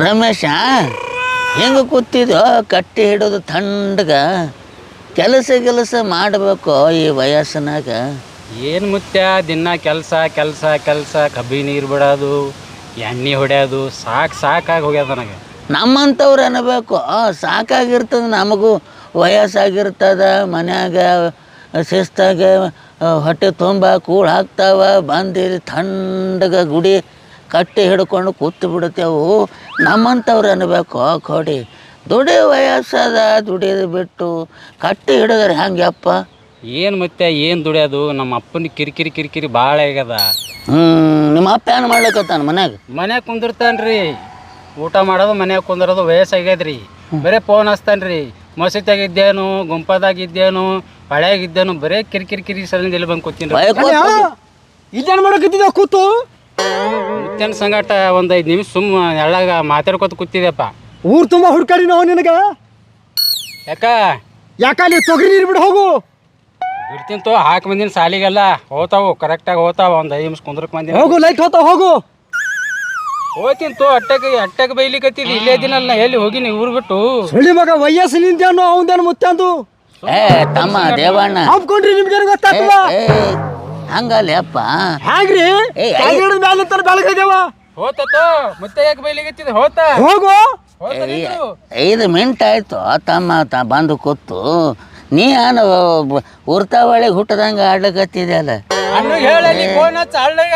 ರಮೇಶ ಹೆಂಗೆ ಕೂತಿದ್ಯೋ ಕಟ್ಟಿ ಹಿಡೋದು ಥಂಡಗ ಕೆಲಸ ಕೆಲಸ ಮಾಡಬೇಕು ಈ ವಯಸ್ಸಿನಾಗ? ಏನು ಮುತ್ಯ ದಿನ ಕೆಲಸ ಕೆಲಸ ಕೆಲಸ ಕಬ್ಬಿ ನೀರು ಬಿಡೋದು ಎಣ್ಣೆ ಹೊಡ್ಯೋದು ಸಾಕು ಸಾಕಾಗಿ ಹೋಗ್ಯದ ನನಗೆ. ನಮ್ಮಂಥವ್ರು ಅನ್ನಬೇಕು ಸಾಕಾಗಿರ್ತದೆ ನಮಗೂ ವಯಸ್ಸಾಗಿರ್ತದ ಮನ್ಯಾಗ ಶಿಸ್ತಾಗ ಹೊಟ್ಟೆ ತುಂಬ ಕೂಳು ಹಾಕ್ತಾವ ಬಂದಿ ಥಂಡಗ ಗುಡಿ ಕಟ್ಟಿ ಹಿಡ್ಕೊಂಡು ಕೂತು ಬಿಡ್ತೇವು ನಮ್ಮಂಥವ್ರು ಅನ್ನಬೇಕು. ಕೊಡಿ ದುಡಿ ವಯಸ್ಸದ ದುಡಿಯೋದು ಬಿಟ್ಟು ಕಟ್ಟಿ ಹಿಡಿದ್ರೆ ಹೆಂಗಪ್ಪ ಏನು ಮತ್ತೆ ಏನು ದುಡಿಯೋದು ನಮ್ಮ ಅಪ್ಪನ ಕಿರಿಕಿರಿ ಕಿರಿಕಿರಿ ಭಾಳ ಆಗ್ಯದ. ಹ್ಞೂ ನಿಮ್ಮ ಅಪ್ಪ ಏನು ಮಾಡ್ಲಿಕತ್ತಾನ ಮನ್ಯಾಗ? ಮನ್ಯಾಗ ಕುಂದಿರ್ತಾನ್ರಿ. ಊಟ ಮಾಡೋದು ಮನ್ಯಾಗ ಕುಂದಿರೋದು ವಯಸ್ಸಾಗ್ಯದ್ರಿ. ಬರೀ ಫೋನ್ ಹಚ್ತಾನ್ರಿ. ಮಸೀತಾಗಿದ್ದೇನು ಗುಂಪದಾಗಿದ್ದೇನು ಹಳೆಯಾಗಿದ್ದೇನು ಬರೇ ಕಿರಿಕಿರಿ ಕಿರಿ ಸಲ ಇಲ್ಲಿ ಬಂದು ಕೂತೀನಿ ಇಲ್ಲೇನು ಮಾಡಕತ್ತಿದ್ದ ಕೂತು? ಮುತ್ಯನ ಸಂಗಟ ಒಂದು ಐದು ನಿಮಿಷ ಸುಮ್ಮ ಎಳ್ಳಾಗ ಮಾತಾಡ್ಕೊತ ಕೂತಿದ್ದೆಪ್ಪ ಊರ್ ತುಂಬಾ ಹುಡ್ಕಾಡಿ ನಾವು ನಿನಗ? ಯಾಕ? ಯಾಕಲ್ಲಿ ತೊಗರಿ ನೀರು ಬಿಡು ಹೋಗು? ಬಿಡ್ತೀನಿ ತೋ ಹಾಕಿ ಬಂದಿನ ಸಾಲಿಗೆಲ್ಲ. ಹೋತಾವು ಕರೆಕ್ಟಾಗಿ ಹೋತಾವ ಒಂದು ಐದು ನಿಮಿಷ ಕುಂದ್ರಕ್ ಬಂದಿ ಹೋಗು ಲೈಟ್ ಹೋತಾವ ಹೋಗು. ಹೋಗ್ತೀನಿ ತೋ ಅಟ್ಟಕ್ಕೆ ಅಟ್ಟಕ್ಕೆ ಬೈಲಿಕತ್ತಿದ್ದು ಇಲ್ಲೇ ದಿನಲ್ಲ ನಾ ಎಲ್ಲಿ ಹೋಗಿನಿ ಊರು ಬಿಟ್ಟು? ಸುಳ್ಳಿ ಮಗ ವಯಸ್ಸು ನಿಂತೇನು ಅವಂದೇನು ಮುತ್ತಂದು ಏ ತಮ್ಮ ದೇವಣ್ಣ. ಹಾಕೊಂಡ್ರಿ ನಿಮ್ಗೆ ಗೊತ್ತಾಗ್ತದ? ಹಂಗಲ್ಲ ಅಪ್ಪ. ಹ್ಯಾಂಗ್ರಿ? ಏ, ಮ್ಯಾಲಿಂದ ಬೆಳಗದೇವ? ಹೋತೋ ಮತ್ತೆ ಯಾಕೆ ಹೋತಾ. ಹೋಗು. ಹೋತ ನಿಂದ್ರು. ಐದು ಮಿಂಟ್ ಆಯ್ತು ತಮ್ಮ ತ ಬಂದು ಕೂತು. ನೀ ಏನು ಉರ್ತಾವಳಿ ಹುಟ್ಟದಂಗೆ ಆಡ್ಲಿಕತ್ತಿದ್ಯಲ್ಲ ಅಣ್ಣು ಹೇಳಲಿ ಫೋನ್ ಹಚ್ಚ ಅಳ್ಳಗ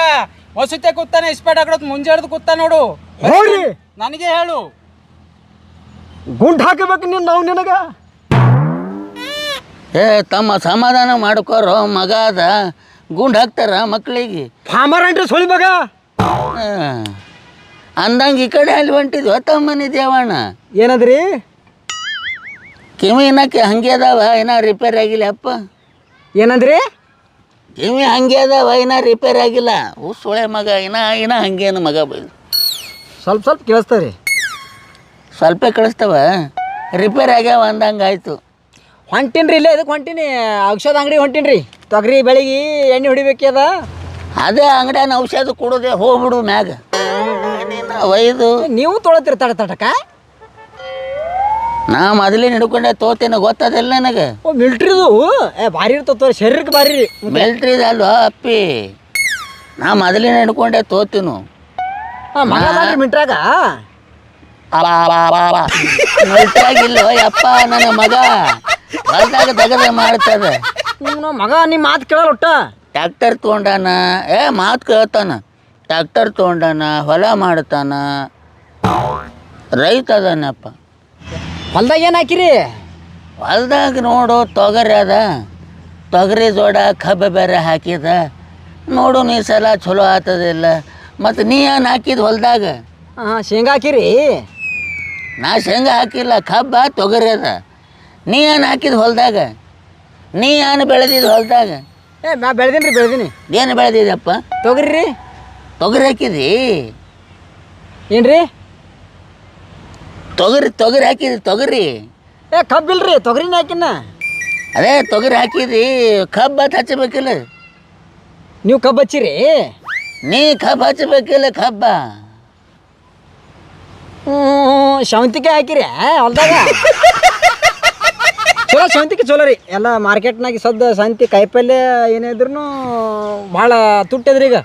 ವಸತಿ ಕೂತಾನೆ ಇಸ್ಪೇಟ್ ಹಾಕೊಡತ್ ಮುಂಜೆ ಹಿಡ್ದು ಕೂತ ನೋಡು. ಹೋಗ್ರಿ. ನನಗೆ ಹೇಳು. ಗುಂಡ್ ಹಾಕಬೇಕು ನೀನು ನಾವು ನಿನಗ? ಏ ತಮ್ಮ ಸಮಾಧಾನ ಮಾಡ್ಕೋರೋ ಮಗ ಅದ ಗುಂಡು ಹಾಕ್ತಾರ ಮಕ್ಕಳಿಗೆ ಫಾಮರ್ ಅಂಟ್ರಿ ಸುಳಿ ಮಗ ಅಂದಂಗೆ ಈ ಕಡೆ ಅಲ್ಲಿ ಹೊಂಟಿದ್ವ ತಮ್ಮನಿ ದೇವಣ್ಣ. ಏನದ್ರಿ? ಕಿವಿ ಏನಕ್ಕೆ ಹಂಗೆ ಅದಾವ ಏನೋ ರಿಪೇರ್ ಆಗಿಲ್ಲ ಅಪ್ಪ. ಏನಂದ್ರಿ? ಕಿವಿ ಹಂಗೆ ಅದಾವ ಏನೋ ರಿಪೇರ್ ಆಗಿಲ್ಲ. ಹೂ ಸೊಳೆ ಮಗ ಏನ ಇನ್ನ ಹಂಗೇನು ಮಗ ಬೈದು. ಸ್ವಲ್ಪ ಸ್ವಲ್ಪ ಕೇಳಿಸ್ತಾವ್ರಿ. ಸ್ವಲ್ಪ ಕಳಿಸ್ತಾವ ರಿಪೇರ್ ಆಗ್ಯಾವ ಅಂದಂಗೆ ಆಯ್ತು ಹೊಂಟಿನ್ರಿ ಇಲ್ಲೇ ಇದಕ್ಕೆ ಹೊಂಟಿನಿ ಔಷಧ ಅಂಗಡಿ ಹೊಂಟೀನ್ರಿ. ತೊಗರಿ ಬೆಳಿಗ್ಗೆ ಎಣ್ಣೆ ಹೊಡಿಬೇಕದ ಅದೇ? ಅಂಗಡಿಯನ್ನ ಔಷಧ ಕೊಡೋದೆ ಹೋಗ್ಬಿಡು ಮ್ಯಾಗ. ಒಯ್ದು ನೀವು ತೊಳತಿರಿ ತಡ ತಟಕ ನಾ ಮೊದಲೇ ಹಿಡ್ಕೊಂಡೆ ತೋತೇನೆ ಗೊತ್ತದಿಲ್ಲ ನನಗೆ? ಓ ಮಿಲ್ಟ್ರಿದು? ಏ ಭಾರಿ ಇರ್ತದ ಶರೀರಕ್ಕೆ ಭಾರಿ. ಮಿಲ್ಟ್ರಿದ ಅಲ್ವಾ ಅಪ್ಪಿ? ನಾ ಮೊದಲೇ ಹಿಡ್ಕೊಂಡೆ ತೋತೀನು. ಮಿಲ್ಟ್ರಾಗ ಮಿಲ್ಟ್ರಾಗಿಲ್ಲ ಯಪ್ಪ ನನ್ನ ಮಗ? ಹೊಲ್ದಾಗ ತೆಗದೆ ಮಾಡ್ತದ. ಹ್ಞೂ ಮಗ ನಿಮ್ಮ ಮಾತು ಕೇಳಲ್ಲ ಒಟ್ಟ? ಟ್ಯಾಕ್ಟರ್ ತೊಗೊಂಡಾನ? ಏ ಮಾತು ಕೇಳ್ತಾನ. ಟ್ಯಾಕ್ಟರ್ ತೊಗೊಂಡಾನ ಹೊಲ ಮಾಡ್ತಾನ. ರೈತ ಅದಾನಪ್ಪ. ಹೊಲ್ದಾಗ ಏನು ಹಾಕಿರಿ? ಹೊಲ್ದಾಗ ನೋಡು ತೊಗರಿ ಅದ. ತೊಗರಿ ಜೋಡ ಕಬ್ಬು ಬೇರೆ ಹಾಕಿದ. ನೋಡು ನೀ ಸಲ ಚಲೋ ಆತದಿಲ್ಲ ಮತ್ತು ನೀ ಏನು ಹಾಕಿದ ಹೊಲ್ದಾಗ? ಹಾಂ ಶೇಂಗಾ ಹಾಕಿರಿ. ನಾ ಶೇಂಗಾ ಹಾಕಿಲ್ಲ ಕಬ್ಬ ತೊಗರಿ ಅದ. ನೀ ಏನು ಹಾಕಿದ ಹೊಲ್ದಾಗ? ನೀ ಏನು ಬೆಳೆದಿದ್ದು ಹೊಲ್ದಾಗ? ಏ ನಾ ಬೆಳೆದೀನಿ ರೀ ಬೆಳೆದೀನಿ. ಏನು ಬೆಳೆದಿದ್ದಪ್ಪ ತೊಗರಿ ರೀ ತೊಗರಿ ಹಾಕಿದಿ ಏನು ರೀ ತೊಗರಿ ತೊಗರಿ ಹಾಕಿದಿ ತೊಗರಿ? ಏ ಕಬ್ಬಿಲ್ರಿ ತೊಗರಿನ ಹಾಕಿನ ಅದೇ ತೊಗರಿ ಹಾಕಿದಿ ಕಬ್ಬು ಹತ್ ಹಚ್ಚಬೇಕಿಲ್ಲ. ನೀವು ಕಬ್ಬು ಹಚ್ಚಿರಿ. ನೀ ಕಬ್ಬು ಹಚ್ಚಬೇಕಿಲ್ಲ ಕಬ್ಬ. ಹ್ಞೂ ಶಾವಂತಿಗೆ ಹಾಕಿರಿ ಹೊಲ್ದಾಗ. ಚಲೋ ಶಾವಂತಿಗೆ ಚಲೋ ರೀ. ಎಲ್ಲ ಮಾರ್ಕೆಟ್ನಾಗ ಸದ್ದ ಶಾಂತಿ ಕಾಯಿಪಲ್ಯ ಏನೇ ಇದ್ರೂ ಭಾಳ ತುಟ್ಟದ್ರಿ ಈಗ.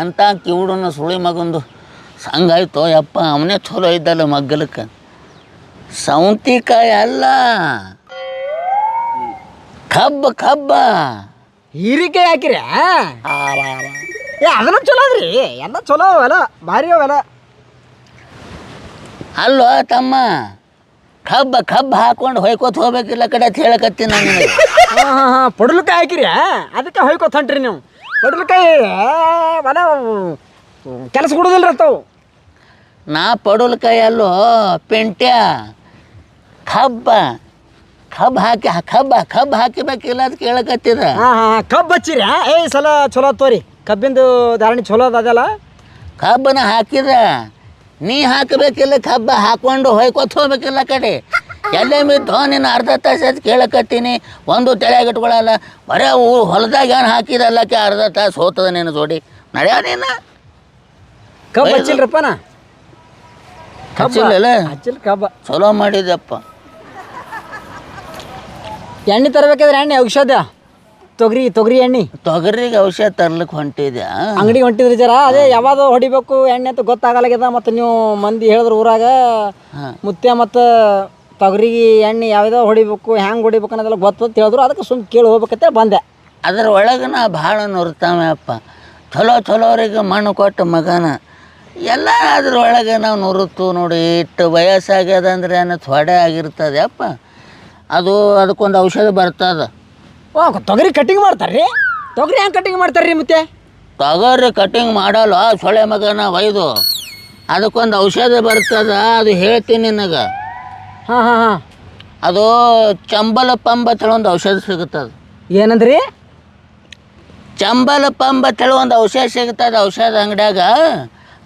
ಅಂತ ಕಿವುಡನ ಸುಳಿ ಮಗಂದು ಸಂಗಾಯ್ತು ಯಪ್ಪ ಅವನೇ ಚಲೋ ಇದ್ದಲ್ಲ ಮಗ್ಗಲಕ್ಕೆ. ಸೌಂತಿಕಾಯಿ ಅಲ್ಲ. ಕಬ್ಬ ಕಬ್ಬ. ಹೀರಿಕಾಯಿ ಹಾಕಿರಿ ಏ ಅದನ್ನು ಚಲೋ ಅದ್ರಿ. ಎಲ್ಲ ಚಲೋ ಅವೆಲ್ಲ ಭಾರಿ ಅವೆಲ್ಲ. ಅಲ್ವ ತಮ್ಮ. ಕಬ್ಬ ಕಬ್ಬ ಹಾಕೊಂಡು ಹೊಯ್ಕೋತ ಹೋಗ್ಬೇಕಿಲ್ಲ ಕಡೆ ಅಂತ ಹೇಳಕತ್ತೀನಿ ನಾನು ನಿನಗೆ. ಹಾಂ ಹಾಂ ಹಾಂ ಪಡ್ಲಕಾಯಿ ಹಾಕಿರಿ ಅದಕ್ಕೆ ಹೊಯ್ಕೊತ ಹೊಂಟ್ರಿ ನೀವು. ಪಡ್ಲಕಾಯಿ ಅವೆಲ್ಲ ಕೆಲಸ ಕೊಡೋದಿಲ್ಲ ತಾವು ನಾ ಪಡುಲ್ಕಾಯಿ ಅಲ್ಲೋ ಪೆಂಟ್ಯ ಕಬ್ಬ ಕಬ್ಬ ಹಾಕಿ ಕಬ್ಬ ಕಬ್ಬ ಹಾಕಿಬೇಕಿಲ್ಲ ಅಂತ ಕೇಳಕತ್ತಿದ ಹಾಂ ಹಾಂ ಕಬ್ಬು ಹಚ್ಚಿರಿ ಏ ಈ ಸಲ ಚಲೋ ತೋರಿ. ಕಬ್ಬಿಂದು ಧಾರಣೆ ಚಲೋ ಅದ ಅದಲ್ಲ? ಕಬ್ಬನ ಹಾಕಿದ ನೀ ಹಾಕಬೇಕಿಲ್ಲ ಕಬ್ಬ ಹಾಕೊಂಡು ಹೊಯ್ಕೊತ ಹೋಗ್ಬೇಕಿಲ್ಲ ಕಡೆ. ಎಲ್ಲೇ ಬಿದ್ದೋ ನಿನ್ನ ಅರ್ಧ ತಾಸು ಅದು ಕೇಳಕತ್ತೀನಿ. ಒಂದು ತಲೆಯಾಗ ಇಟ್ಕೊಳಲ್ಲ. ಬರೇ ಊ ಹೊಲದಾಗ ಏನು ಹಾಕಿದಲ್ಲಕ್ಕೆ ಅರ್ಧ ತಾಸು ಹೋಗ್ತದ ನೀನು ಜೋಡಿ. ನಡೆಯ ನೀನು? ಕಬ್ಬು ಹಚ್ಚಿಲ್ರಪ್ಪ ನಾ ಹಚ್ಚಿಲ್ಲ ಹಚ್ಚಿಲ್ ಕಬ್ಬ. ಚಲೋ ಮಾಡಿದ್ಯಪ್ಪ. ಎಣ್ಣೆ ತರಬೇಕಾದ್ರೆ ಎಣ್ಣೆ ಔಷಧ? ತೊಗರಿ ತೊಗರಿ ಎಣ್ಣೆ. ತೊಗರಿಗೆ ಔಷಧ ತರ್ಲಿಕ್ಕೆ ಹೊಂಟಿದೆ ಅಂಗಡಿ ಹೊಂಟಿದ್ರಿ ಜರ ಅದೇ ಯಾವಾಗ ಹೊಡಿಬೇಕು ಎಣ್ಣೆ ಅಂತ ಗೊತ್ತಾಗಲಾಗ್ಯದ ಮತ್ತು ನೀವು ಮಂದಿ ಹೇಳಿದ್ರು ಊರಾಗ. ಮುತ್ತೆ ಮತ್ತು ತೊಗರಿಗೆ ಎಣ್ಣೆ ಯಾವ್ಯಾವ ಹೊಡಿಬೇಕು ಹೆಂಗೆ ಹೊಡಿಬೇಕು ಅನ್ನೋದೆಲ್ಲ ಗೊತ್ತು ಅಂತ ಹೇಳಿದ್ರು. ಅದಕ್ಕೆ ಸುಮ್ಮನೆ ಕೇಳಿ ಹೋಗ್ಬೇಕಂತ ಬಂದೆ. ಅದ್ರ ಒಳಗೆ ನಾ ಭಾಳ ನುರ್ತಾವೆ ಅಪ್ಪ. ಚಲೋ ಚಲೋರಿಗೆ ಮಣ್ಣು ಕೊಟ್ಟ ಮಗನ. ಎಲ್ಲ ಅದ್ರೊಳಗೆ ನಾವು ನುರುತ್ತು ನೋಡಿ ಇಟ್ಟು ವಯಸ್ಸಾಗ್ಯದಂದ್ರೆ ಏನು ಥೊಡೆ ಆಗಿರ್ತದೆ ಅಪ್ಪ. ಅದು ಅದಕ್ಕೊಂದು ಔಷಧ ಬರ್ತದ. ಓ ತೊಗರಿ ಕಟಿಂಗ್ ಮಾಡ್ತಾರ್ರಿ? ತೊಗರಿ ಹೆಂಗೆ ಕಟಿಂಗ್ ಮಾಡ್ತಾರ್ರಿ ಮತ್ತೆ? ತೊಗರಿ ಕಟಿಂಗ್ ಮಾಡಲ್ಲ ಸೊಳೆ ಮಗನ ಒಯ್ದು. ಅದಕ್ಕೊಂದು ಔಷಧ ಬರ್ತದ ಅದು ಹೇಳ್ತೀನಿ ನಿನಗೆ. ಹಾಂ ಹಾಂ ಹಾಂ. ಅದು ಚಂಬಲ ಪಂಬ ಅಂತೇಳಿ ಒಂದು ಔಷಧ ಸಿಗುತ್ತದ. ಏನಂದ್ರಿ? ಚಂಬಲ ಪಂಬ ಅಂತೇಳಿ ಒಂದು ಔಷಧ ಸಿಗುತ್ತದ ಔಷಧ ಅಂಗಡ್ಯಾಗ.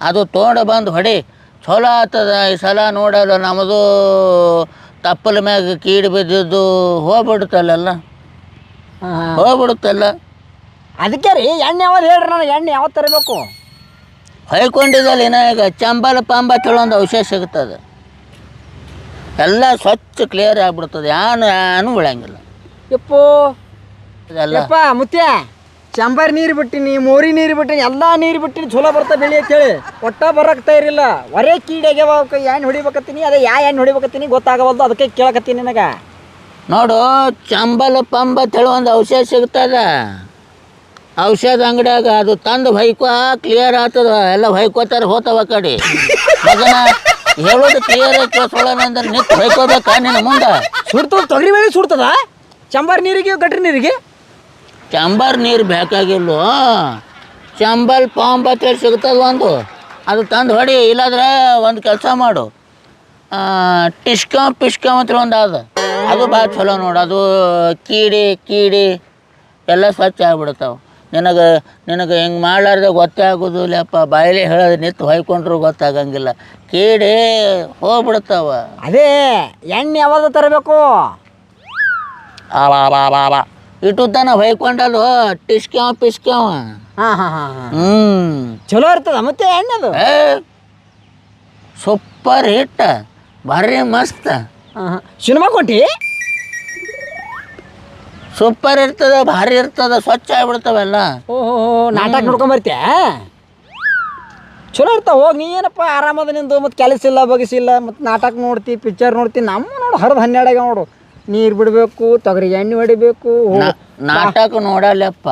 ಅದು ತೊಗೊಂಡು ಬಂದು ಹೊಡಿ. ಚಲೋ ಆಗ್ತದ ಈ ಸಲ ನೋಡಲ್ಲ ನಮ್ಮದು ತಪ್ಪಲ ಮ್ಯಾಗ ಕೀಡು ಬಿದ್ದಿದ್ದು ಹೋಗ್ಬಿಡುತ್ತಲ್ಲ ಹಾಂ ಹಾಂ ಹೋಗ್ಬಿಡುತ್ತಲ್ಲ. ಅದಕ್ಕೆ ರೀ ಎಣ್ಣೆ ಯಾವ ಹೇಳ್ರಿ ನನಗೆ ಎಣ್ಣೆ ಯಾವತ್ತು ತರಬೇಕು? ಹೊಯ್ಕೊಂಡಿದ್ದಲ್ಲ ಏನೋ ಈಗ ಚಂಬಲ ಪಾಂಬ ಕೇಳೋ ಒಂದು ಔಷಧ ಸಿಗುತ್ತದೆ. ಎಲ್ಲ ಸ್ವಚ್ಛ ಕ್ಲಿಯರ್ ಆಗ್ಬಿಡ್ತದೆ ಯಾನು ಯಾನು ಉಳಂಗಿಲ್ಲ ಯಪ್ಪೋ. ಯಪ್ಪ ಮುತ್ಯ ಚಂಬರ್ ನೀರು ಬಿಟ್ಟಿನಿ ಮೋರಿ ನೀರು ಬಿಟ್ಟಿನಿ ಎಲ್ಲ ನೀರು ಬಿಟ್ಟಿನಿ ಚಲೋ ಬರ್ತಾ ಬೆಳಿ ಅಂತೇಳಿ ಒಟ್ಟ ಬರಕ್ತಾ ಇರಲಿಲ್ಲ. ಒರೇ ಕೀಡೆಗೆ ಏನು ಹೊಡಿಬೇಕತ್ತೀನಿ ಅದೇ ಯಾ ಎಣ್ಣೆ ಹೊಡಿಬೇಕತ್ತೀನಿ ಗೊತ್ತಾಗವಲ್ದು ಅದಕ್ಕೆ ಕೇಳಕತ್ತೀನಿ ನಿನಗೆ. ನೋಡು ಚಂಬಲ ಪಂಬ ಅಂತೇಳಿ ಒಂದು ಔಷಧ ಸಿಗ್ತದ. ಔಷಧ ಅಂಗಡಿಯಾಗ ಅದು ತಂದು ಹೊಯ್ಕೋ ಕ್ಲಿಯರ್ ಆಗ್ತದ ಎಲ್ಲ ಹೊಯ್ಕೋತಾರ ಹೋತವ ಕಡೆ. ಅದನ್ನ ಹೇಳೋದು ಕ್ಲಿಯರ್ ಕೇಳಿಸೋಣ ಅಂದ್ರೆ ನಿಂತು ಹೊಯ್ಕೋಬೇಕಾ ನಿನ್ನ ಮುಂದೆ? ಸುಡ್ತದ ತೊಗರಿ ಬೇಳೆ ಸುಡ್ತದ? ಚಂಬರ್ ನೀರಿಗೆ ಗಟ್ರಿ ನೀರಿಗೆ? ಚಂಬರ್ ನೀರು ಬೇಕಾಗಿಲ್ವೋ ಚಂಬಲ್ ಪಾಂಬ ಅಂತೇಳಿ ಸಿಗ್ತದ ಒಂದು. ಅದು ತಂದು ಹೊಡಿ ಇಲ್ಲಾಂದ್ರೆ ಒಂದು ಕೆಲಸ ಮಾಡು. ಆ, ಟಿಶ್ಕಂ ಪಿಶ್ಕಂ ಅಂತ ಒಂದು ಅದ. ಅದು ಭಾಳ ಚಲೋ ನೋಡು. ಅದು ಕೀಡಿ ಕೀಡಿ ಎಲ್ಲ ಸ್ವಚ್ಛ ಆಗ್ಬಿಡ್ತಾವೆ. ನಿನಗೆ ನಿನಗೆ ಹೆಂಗೆ ಮಾಡ್ಲಾರ್ದೆ ಗೊತ್ತೇ ಆಗೋದಿಲ್ಲಪ್ಪ ಬಾಯಲ್ಲಿ ಹೇಳೋದು ನಿಂತು ಹೊಯ್ಕೊಂಡ್ರು ಗೊತ್ತಾಗಂಗಿಲ್ಲ. ಕೀಡಿ ಹೋಗ್ಬಿಡ್ತಾವ. ಅದೇ ಎಣ್ಣೆ ಯಾವಾಗ ತರಬೇಕು? ಆವಾ ಇಟ್ಟು ತನ ಹೊಯ್ಕೊಂಡದು ಟಿಸ್ಕ್ಯಾವ ಪಿಸ್ಕ್ಯಾವ. ಹಾಂ ಹಾಂ ಹಾಂ ಹಾಂ. ಹ್ಞೂ ಚಲೋ ಇರ್ತದ ಮತ್ತೆ ಎಣ್ಣೆ ಅದು ಏ ಸೂಪರ್ ಹಿಟ್. ಭಾರಿ ಮಸ್ತ್. ಸಿನಿಮಾ ಕೊಟ್ಟಿ? ಸೂಪರ್ ಇರ್ತದ ಭಾರಿ ಇರ್ತದ ಸ್ವಚ್ಛ ಆಗ್ಬಿಡ್ತಾವೆಲ್ಲ. ಓಹೋ ನಾಟಕ ನೋಡ್ಕೊಂಬರ್ತೀಯ ಚಲೋ ಇರ್ತಾವ ಹೋಗಿ ನೀ ಏನಪ್ಪ ಆರಾಮದ ನಿಂದು ಮತ್ತು ಕೆಲಸ ಇಲ್ಲ ಬಗಿಸಿಲ್ಲ ಮತ್ತು ನಾಟಕ ನೋಡ್ತಿ ಪಿಕ್ಚರ್ ನೋಡ್ತಿ ನಮ್ಮ ನೋಡು ಹರಿದು ಹನ್ನೆರಡಾಗ ನೋಡು. ನೀರು ಬಿಡಬೇಕು ತೊಗರಿ ಎಣ್ಣೆ ಹೊಡಿಬೇಕು ನಾಟಕ ನೋಡಲ್ಲಪ್ಪ.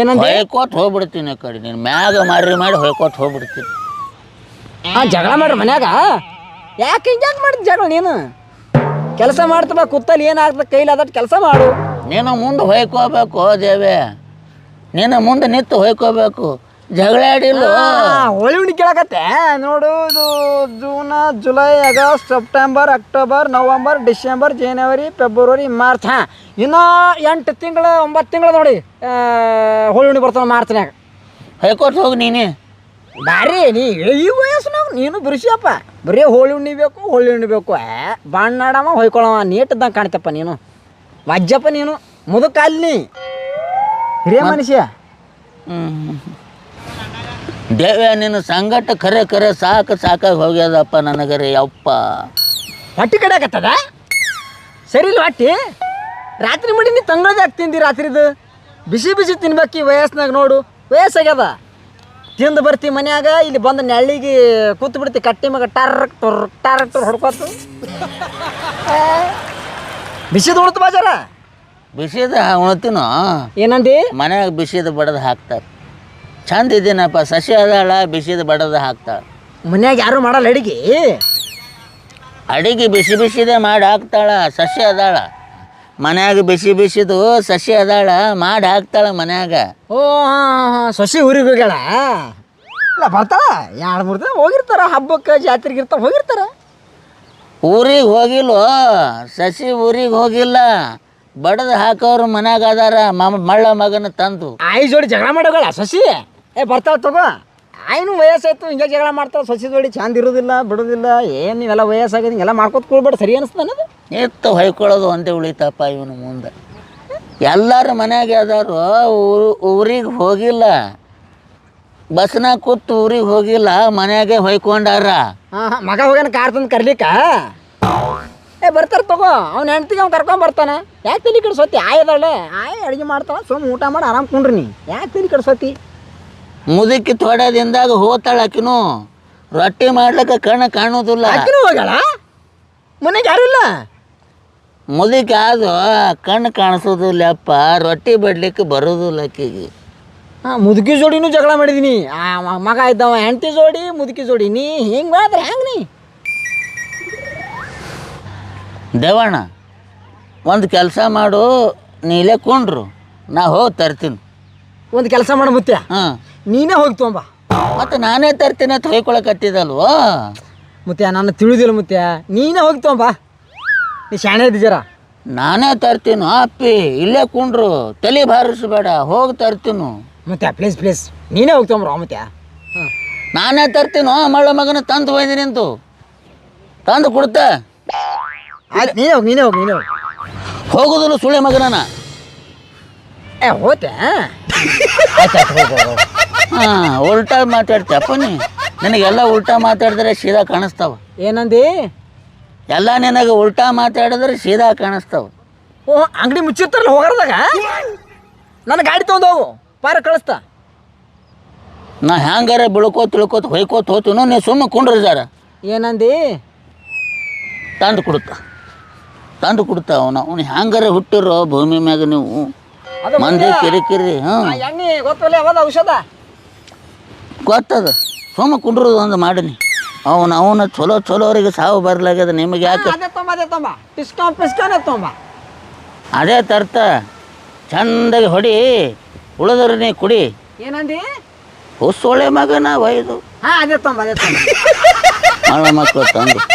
ಏನಂತ ಹೇಳ್ಕೊತ್ ಹೋಗ್ಬಿಡ್ತೀನಿ ಆ ಕಡೆ ನೀನು ಮ್ಯಾಗ ಮಾರಿ ಮಾಡಿ ಹೊಯ್ಕೋತ್ ಹೋಗ್ಬಿಡ್ತೀನಿ. ಹಾಂ ಜಗಳ ಮಾಡ್ರಿ ಮನ್ಯಾಗ? ಯಾಕೆ ಹಿಂಗ್ಯಾಕೆ ಮಾಡಿದ್ ಜಗಳ ನೀನು? ಕೆಲಸ ಮಾಡ್ತಾ ಕುತ್ತಲ್ಲಿ ಏನಾಗ್ತದೆ ಕೈಲಿ ಅದಟ್ಟು ಕೆಲಸ ಮಾಡು. ನೀನು ಮುಂದೆ ಹೊಯ್ಕೋಬೇಕು ದೇವೆ. ನೀನು ಮುಂದೆ ನಿಂತು ಹೊಯ್ಕೋಬೇಕು. ಜಗಳ ಆಡಿಲ್ಲ. ಆ, ಹೋಳಿ ಹುಣ್ಣಿ ಕೇಳಕತ್ತೆ. ನೋಡು ಇದು June July August September October November December January February March. ಹಾಂ ಇನ್ನೂ ಎಂಟು ತಿಂಗಳು ಒಂಬತ್ತು ತಿಂಗಳು ನೋಡಿ ಆ, ಹೋಳಿ ಹುಣ್ಣಿ ಬರ್ತಾವ ಮಾರ್ಚ್ನ್ಯಾಗ. ಹೊಯ್ಕೋತ್ ಹೋಗಿ ನೀನೇ. ಬಾರಿ ನೀ ಈ ವಯಸ್ಸಿನಾಗ ನೀನು ಬಿರುಸಿಯಪ್ಪ. ಬರೀ ಹೋಳಿ ಉಣ್ಣಿಬೇಕು ಹೋಳಿ ಉಣ್ಣಿಬೇಕು ಬೇಕು ಏ ಹೊಯ್ಕೊಳವ ನೀಟದ್ದಂಗೆ ಕಾಣ್ತಪ್ಪ ನೀನು. ವಜ್ಜಪ್ಪ ನೀನು ಮುದುಕ ನೀ. ಹಿರಿಯ ಮನುಷ್ಯ. ದೇವೆ ನಿನ್ನ ಸಂಗಟ ಖರೆ ಕರೆ ಸಾಕು ಸಾಕಾಗಿ ಹೋಗ್ಯದಪ್ಪ ನನಗರೆ ಯಪ್ಪ. ಹೊಟ್ಟಿ ಕಡೆಯಾಕತ್ತದ? ಸರಿ ಇಲ್ಲ ಹೊಟ್ಟಿ? ರಾತ್ರಿ ಮಾಡಿ ನೀ ತಂಗಳದಾಗ ತಿಂದಿ ರಾತ್ರಿದು. ಬಿಸಿ ಬಿಸಿ ತಿನ್ಬೇಕು ಈ ವಯಸ್ಸಿನಾಗ ನೋಡು. ವಯಸ್ಸಾಗ್ಯದ. ತಿಂದು ಬರ್ತಿ ಮನ್ಯಾಗ ಇಲ್ಲಿ ಬಂದು ನೆಳ್ಳಿಗೆ ಕೂತು ಬಿಡ್ತಿ ಕಟ್ಟಿ ಮಗ ಟರ್ಕ್ ಟೊರ್ ಟರ್ಕ್ ಟೊರ್ ಹೊಡ್ಕೊತು. ಬಿಸಿದು ಉಳ್ತು ಬಾಜಾರ? ಬಿಸಿದ ಉಣ್ತೀನೋ? ಏನಂದಿ? ಮನ್ಯಾಗ ಬಿಸಿದ ಬಡದು ಹಾಕ್ತಾರ. ಚಂದ ಇದ್ದೀನಪ್ಪ ಸಸಿ ಅದಾಳ ಬಿಸಿದ ಬಡದು ಹಾಕ್ತಾಳೆ. ಮನ್ಯಾಗ ಯಾರು ಮಾಡಲ್ಲ ಅಡಿಗೆ? ಅಡಿಗೆ ಬಿಸಿ ಬಿಸಿದೆ ಮಾಡಿ ಹಾಕ್ತಾಳ ಸಸಿ ಅದಾಳ. ಮನ್ಯಾಗ ಬಿಸಿ ಬಿಸಿದು ಸಸಿ ಅದಾಳ ಮಾಡಿ ಹಾಕ್ತಾಳ ಮನ್ಯಾಗ. ಓ ಸಸಿ ಹಾಂ ಸೊಸಿ ಊರಿಗೆ ಹೋಗ್ಯಾಳ? ಇಲ್ಲ ಬರ್ತಾಳ. ಎರಡು ಮೂರು ದಿನ ಹೋಗಿರ್ತಾರ ಹಬ್ಬಕ್ಕೆ ಜಾತ್ರೆಗೆ ಇರ್ತಾವ ಹೋಗಿರ್ತಾರ. ಊರಿಗೆ ಹೋಗಿಲ್ವೋ? ಸಸಿ ಊರಿಗೆ ಹೋಗಿಲ್ಲ. ಬಡದ ಹಾಕೋರು ಮನ್ಯಾಗ ಅದಾರ ಮಮ್ಮ ಮಳ್ಳ ಮಗನ ತಂದು. ಆಯಿ ಜೋಡಿ ಜಗಳ ಮಾಡೋಗಳ ಸಸಿ? ಏ ಬರ್ತಾಳ ತಗೋ. ಆಯ್ನು ವಯಸ್ಸಾಯ್ತು ಹಿಂಗೆ ಜಗಳ ಮಾಡ್ತಾವ ಸಸಿ ಜೋಡಿ ಚಂದ ಇರೋದಿಲ್ಲ ಬಿಡೋದಿಲ್ಲ ಏನು ನೀವೆಲ್ಲ ವಯಸ್ಸಾಗಿದೆ ಹಿಂಗೆಲ್ಲ ಮಾಡ್ಕೊತ ಕೂಡ್ಬೇಡ ಸರಿ ಅನಿಸ್ತದ ಅನ್ನೋದು ಎತ್ತು ಹೊಯ್ಕೊಳ್ಳೋದು ಒಂದೇ ಉಳಿತಪ್ಪ ಇವನ ಮುಂದೆ. ಎಲ್ಲರ ಮನೆಯಾಗೆ ಅದಾರು ಊರು ಊರಿಗೆ ಹೋಗಿಲ್ಲ. ಬಸ್ನಾಗ ಕೂತು ಊರಿಗೆ ಹೋಗಿಲ್ಲ ಮನೆಯಾಗೆ ಹೊಯ್ಕೊಂಡಾರ. ಮಗ ಹೋಗ್ಯಾನ ಕಾರ್ ತಂದು ಕರ್ಲಿಕ್ಕ? ಏ ಬರ್ತಾರ ತಗೋ. ಅವ್ನ ಹೆಂಡ್ತಿಗೆ ಅವ್ನು ಕರ್ಕೊಂಡ್ ಬರ್ತಾನ. ಯಾಕೆ ತಲೆ ಕೆಡ್ಸೋತಿ? ಆಯದಳೆ ಆಯ್ ಅಡುಗೆ ಮಾಡ್ತಾವ ಸುಮ್ ಊಟ ಮಾಡಿ ಆರಾಮ್ ಕುಂಡ್ರಿ ನೀ. ಯಾಕೆ ತಲೆ ಕೆಡ್ಸೋತಿ? ಮುದುಕಿ ಥೋಡೆ ದಿನದಾಗ ಹೋತಾಳ ಆಕಿನು. ರೊಟ್ಟಿ ಮಾಡ್ಲಿಕ್ಕೆ ಕಣ್ಣು ಕಾಣೋದಿಲ್ಲ. ಆಕಿನೂ ಹೋಗ್ಯಾಳ? ಮನೆಗೆ ಯಾರಿಲ್ಲ ಇಲ್ಲ? ಮುದುಕಿ ಅದು ಕಣ್ಣು ಕಾಣಿಸೋದಿಲ್ಲಪ್ಪ ರೊಟ್ಟಿ ಬಡ್ಲಿಕ್ಕೆ ಬರೋದಿಲ್ಲ ಆಕಿಗೆ. ಹಾಂ ಮುದುಕಿ ಜೋಡಿನೂ ಜಗಳ ಮಾಡಿದೀನಿ. ಆ ಮ- ಮಗ ಇದ್ದವ ಹೆಂಡತಿ ಜೋಡಿ ಮುದುಕಿ ಜೋಡಿ. ನೀ ಹಿಂಗೆ ಮಾಡಿದ್ರೆ ಹೆಂಗೆ ನೀ? ದೇವಣ್ಣ ಒಂದು ಕೆಲಸ ಮಾಡು ನೀ ಇಲ್ಲೇ ಕೊಂಡ್ರು ನಾ ಹೋಗಿ ತರ್ತೀನಿ. ಒಂದು ಕೆಲಸ ಮಾಡು ಮುತ್ಯ ಹಾಂ. ನೀನೇ ಹೋಗಿ ತೊಂಬ ಮತ್ತು ನಾನೇ ತರ್ತೀನಿ ಅಂತ ಹೊಯ್ಕೊಳಕತ್ತಿದಲ್ವೋ ಮುತ್ಯ ನಾನು ತಿಳಿದಿಲ್ಲ ಮುತ್ಯ ನೀನೇ ಹೋಗಿ ತೊಂಬ ನೀ ಶಾಣೆ ಇದ್ದೀರಾ ಜರ ನಾನೇ ತರ್ತೀನಿ ಅಪ್ಪಿ ಇಲ್ಲೇ ಕುಂಡ್ರು ತಲೆ ಬಾರಿಸ್ಬೇಡ ಹೋಗಿ ತರ್ತೀನು. ಮತ್ತೆ ಪ್ಲೀಸ್ ಪ್ಲೀಸ್ ನೀನೇ ಹೋಗಿ ಮತ್ತೆ. ನಾನೇ ತರ್ತೀನು ಮಳ್ಳ ಮಗನ ತಂದು ಹೋಯ್ದೀನಿ ನಿಂತು ತಂದು ಕೊಡ್ತ. ಆಯ್ತು ನೀನೇ ಹೋಗಿ ನೀನೇ ಹೋಗಿ ನೀನೇ ಹೋಗಿ. ಹೋಗೋದಿಲ್ಲ ಸುಳೆ ಮಗನ ಏ ಹೋತೆ ಹಾಂ ಉಲ್ಟಾ ಮಾತಾಡ್ತೀಯಪ್ಪ ನೀ ನನಗೆಲ್ಲ ಉಲ್ಟಾ ಮಾತಾಡಿದ್ರೆ ಸೀದಾ ಕಾಣಿಸ್ತಾವ. ಏನಂದಿ? ಎಲ್ಲ ನಿನಗೆ ಉಲ್ಟಾ ಮಾತಾಡಿದ್ರೆ ಸೀದಾ ಕಾಣಿಸ್ತಾವ. ಓ ಅಂಗಡಿ ಮುಚ್ಚಿರ್ತಾರಲ್ಲ ಹೋಗಾರದಾಗ? ನನ್ನ ಗಾಡಿ ತೊಗೊಂಡು ಹೋಗು ಪಾರ ಕಳಿಸ್ತಾ. ನಾ ಹ್ಯಾಂಗಾರ ಬಿಳ್ಕೋತ ತಿಳ್ಕೋತ ಹೊಯ್ಕೋತ ಹೋತೀನೋ ನೀ ಸುಮ್ಮನೆ ಕುಂಡ್ರಿ ಜಾರ. ಏನಂದಿ? ತಂದು ಕೊಡುತ್ತ. ತಂದು ಕೊಡ್ತಾ ಅವನು. ಅವ್ನು ಹ್ಯಾಂಗಾರ ಹುಟ್ಟಿರೋ ಭೂಮಿ ಮ್ಯಾಗ ನೀವು. ಅದು ಮಂದಿ ಕಿರಿಕಿರಿ ಹ್ಞೂ ಆ ಎಣ್ಣೆ ಗೊತ್ತಲ್ಲ ಯಾವ್ದು ಔಷಧ? ಗೊತ್ತದ. ಸುಮ್ಮ ಕುಂಡ್ರದು ಒಂದು ಮಾಡಿನಿ. ಅವನು ಅವನ ಚಲೋ ಚಲೋರಿಗೆ ಸಾವು ಬರ್ಲಾಗ್ಯದ ನಿಮಗೆ ಯಾಕೆ? ಅದೇ ತೊಂಬ ಅದೇ ತೊಂಬ. ತೊಂಬ. ಅದೇ ತರ್ತ. ಚಂದಾಗಿ ಹೊಡಿ. ಉಳಿದ್ರೆ ನೀ ಕುಡಿ. ಏನಂದಿ? ಹುಸ್ಸೊಳೆ ಮಗನ ಒಯ್ದು. ಹಾ ಅದೇ ತೊಂಬ ಅದೇ ತೊಂಬ. ಮಕ್ಕಳು ತಂದು.